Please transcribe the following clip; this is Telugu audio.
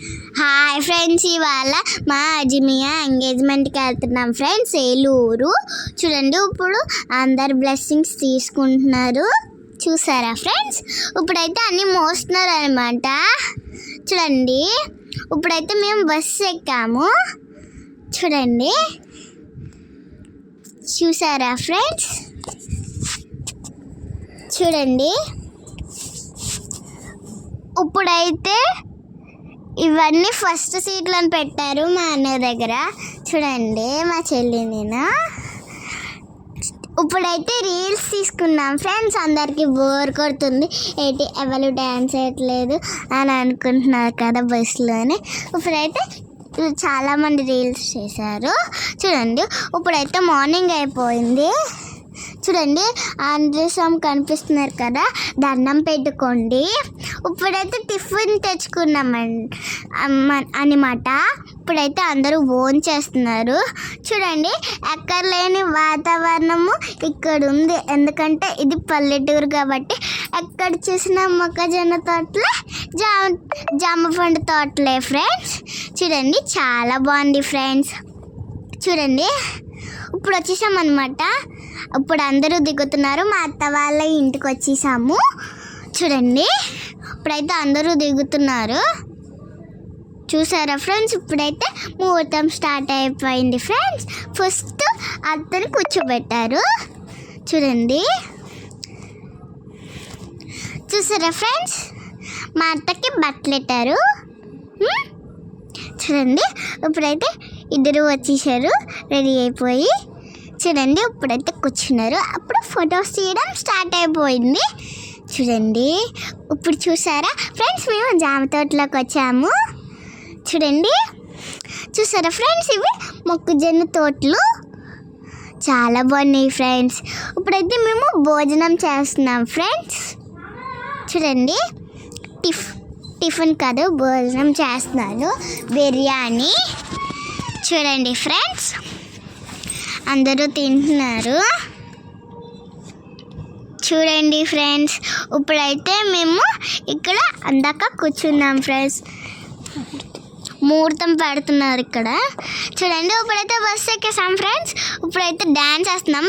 హాయ్ ఫ్రెండ్స్ ఇవాళ మా అజిమియా ఎంగేజ్మెంట్కి వెళ్తున్నాం ఫ్రెండ్స్ ఏలూరు. చూడండి ఇప్పుడు అందరు బ్లెస్సింగ్స్ తీసుకుంటున్నారు. చూసారా ఫ్రెండ్స్ ఇప్పుడైతే అన్నీ మోస్తున్నారు అనమాట చూడండి ఇప్పుడైతే మేము బస్సు ఎక్కాము. చూడండి. చూసారా ఫ్రెండ్స్ చూడండి. ఇప్పుడైతే ఇవన్నీ ఫస్ట్ సీట్లను పెట్టారు మా అన్నయ్య దగ్గర. చూడండి మా చెల్లి నేను. ఇప్పుడైతే రీల్స్ తీసుకున్నాం. ఫ్రెండ్స్ అందరికీ బోర్ కొడుతుంది. ఏంటి ఎవరు డ్యాన్స్ చేయట్లేదు అని అనుకుంటున్నారు కదా బస్సులోనే ఇప్పుడైతే చాలామంది రీల్స్ చేశారు. చూడండి ఇప్పుడైతే మార్నింగ్ అయిపోయింది. చూడండి ఆంజనేయ స్వామి కనిపిస్తున్నారు కదా దండం పెట్టుకోండి. ఇప్పుడైతే టిఫిన్ తెచ్చుకున్నామండి అనమాట ఇప్పుడైతే అందరూ ఓన్ చేస్తున్నారు. చూడండి ఎక్కర్లేని వాతావరణము ఇక్కడ ఉంది ఎందుకంటే ఇది పల్లెటూరు కాబట్టి ఎక్కడ చూసినా మొక్కజొన్న తోటలే జామ జామ పండు తోటలే ఫ్రెండ్స్ చూడండి చాలా బాగుంది ఫ్రెండ్స్ చూడండి. ఇప్పుడు వచ్చేసామన్నమాట. ఇప్పుడు అందరూ దిగుతున్నారు. మా అత్త వాళ్ళ ఇంటికి వచ్చేసాము. చూడండి. ఇప్పుడైతే అందరూ దిగుతున్నారు. చూసారా ఫ్రెండ్స్? ఇప్పుడైతే ముహూర్తం స్టార్ట్ అయిపోయింది ఫ్రెండ్స్. ఫస్ట్ అత్తని కూర్చోబెట్టారు. చూడండి. చూసారా ఫ్రెండ్స్? మా అత్తకి బట్టలు పెట్టారు. చూడండి. ఇప్పుడైతే ఇద్దరు వచ్చేసారు రెడీ అయిపోయి. చూడండి ఇప్పుడైతే కూర్చున్నారు. అప్పుడు ఫొటోస్ తీయడం స్టార్ట్ అయిపోయింది. చూడండి ఇప్పుడు చూసారా? ఫ్రెండ్స్ మేము జామ తోటలోకి వచ్చాము. చూడండి చూసారా ఫ్రెండ్స్? ఇవి మొక్కజొన్న తోటలు. చాలా బాగున్నాయి ఫ్రెండ్స్. ఇప్పుడైతే మేము భోజనం చేస్తున్నాం ఫ్రెండ్స్. చూడండి టిఫ్ టిఫిన్ కాదు భోజనం చేస్తున్నాను బిర్యానీ. చూడండి ఫ్రెండ్స్. అందరూ తింటున్నారు. చూడండి ఫ్రెండ్స్. ఇప్పుడైతే మేము ఇక్కడ అందాక కూర్చున్నాం ఫ్రెండ్స్. ముహూర్తం పెడుతున్నారు ఇక్కడ. చూడండి ఇప్పుడైతే బస్సు ఎక్కేసాం ఫ్రెండ్స్. ఇప్పుడైతే డ్యాన్స్ వేస్తున్నాం.